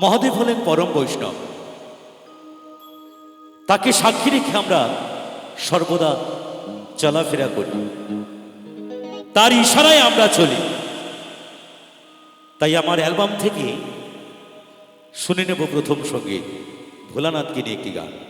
মহাদেব হলেন পরম বৈষ্ণব। তাকে সাক্ষী রেখে আমরা সর্বদা চলাফেরা করি। তার ইশারায় আমরা চলি। তাই আমার অ্যালবাম থেকে শুনে নেব প্রথম সংগীত ভোলানাথকে নিয়ে একটি গান।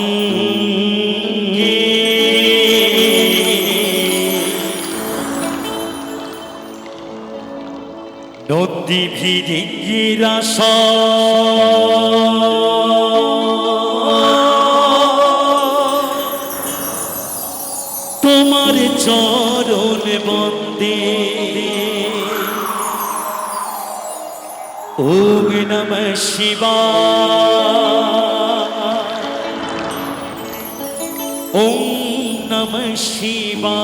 ভিড়িঙ্গিরা তোমার চরণ বন্দে। ওম নম শিবা ওম নম শিবা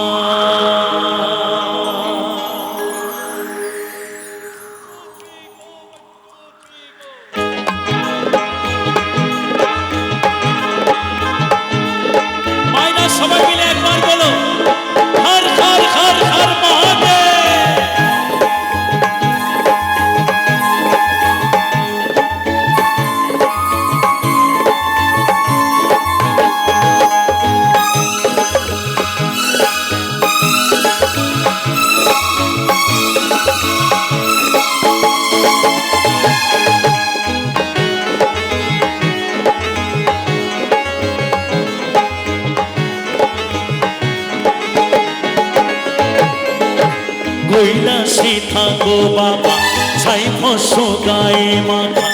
কৈলাসে থাকো বাবা, ছাই ফস গায়ে মাথা,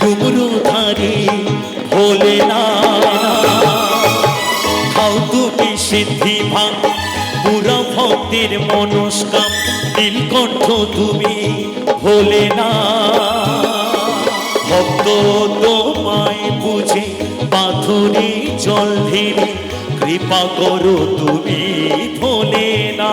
ডুমরু ধারে ভোলে না। খাও তুমি সিদ্ধি ভাঙ পুরা ভক্তের মনস্কাম, নীলকণ্ঠ তুমি ভোলে না। ভক্ত তোমায় বুঝে, পাথরে জল ঢেলে কৃপা করো তুমি ভোলে না।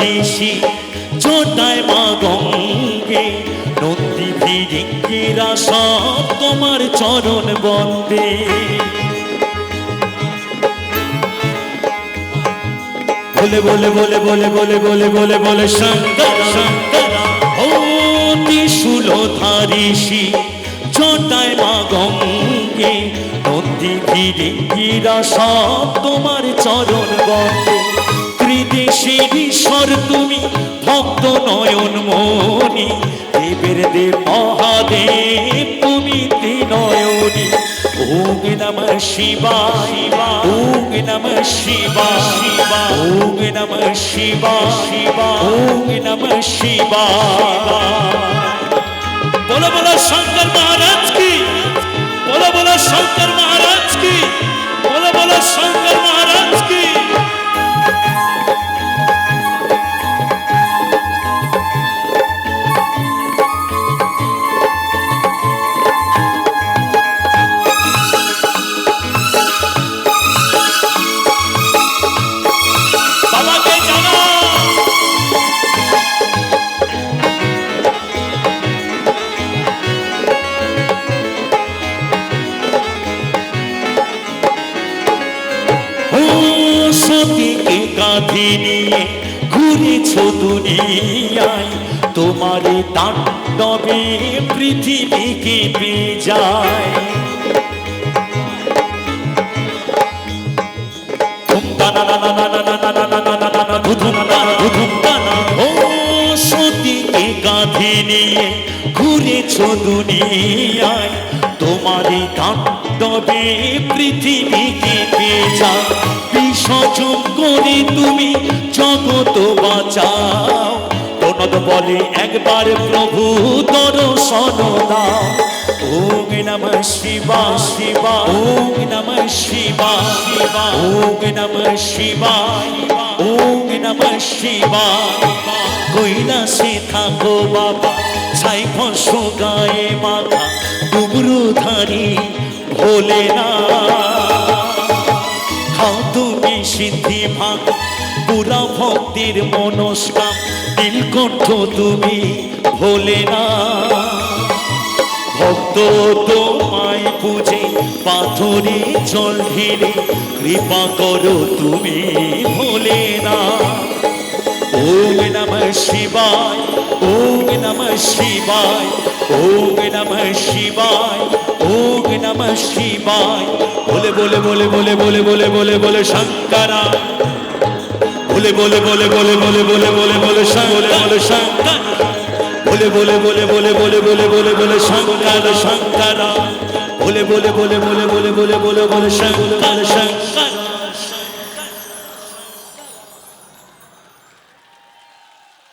সুলধারিষি জটায় মা গঙ্গে নন্দী ভিড়িঙ্গিরা সব তোমার চরণ বন্দে। বলে বলে বলে বলে বলে বলে বলে বলে, শঙ্কর শঙ্কর, অতি সুলধারিষি জটায় মা গঙ্গে নন্দী সব তোমার চরণ বন্দে। ত্রিদেশের ঈশ্বর তুমি, ভক্ত নয়ন মনি দেবের দেব মহাদেব তুমি নম নম নম নম বলো বলো, শঙ্কর মহারাজ কি? বলো বলো, শঙ্কর মহারাজ কি? বলো বলো, শঙ্কর মহারাজ কি? নিয়ে ঘুরেছ দুনিয়ায়। তোমার তাণ্ডবে পৃথিবীকে কেঁপে যায়। সতীকে কাঁধে নিয়ে ঘুরেছ দুনিয়ায়। তোমার তাণ্ডবে পৃথিবী কেঁপে যায়। বিসর্জন করে তুমি জগত বাঁচাও। প্রণত বলে, একবার প্রভু দর্শন দাও। ওম নম শিবা শিবা, ওম নম শিবা শিবা, ওম নম শিবা, ওম নম শিবায় কৈলাসে থাকো বাবা ছাই ফসো গায়ে মাথা ডুবরুধারী ভোলে না খাও তুমি সিদ্ধি ভাগ পুরা ভক্তির মনস্কাম নীলকণ্ঠ তুমি ভোলে না। ভক্ত তোমায় পুজে, পাথরে জল ঢেলে, কৃপা করো তুমি ভোলে না। ওম নম শিবায় ওম নম শিবায় ওম নম শিবায় ওম নম শিবায় বলে বলে বলে বলে বলে বলে বলে বলে শঙ্করা বলে বলে বলে বলে বলে বলে বলে বলে বলে বলে শঙ্কর বলে বলে বলে বলে বলে বলে বলে বলে শঙ্কর শঙ্করা বলে বলে বলে বলে বলে বলে বলে বলে শঙ্কর শঙ্কর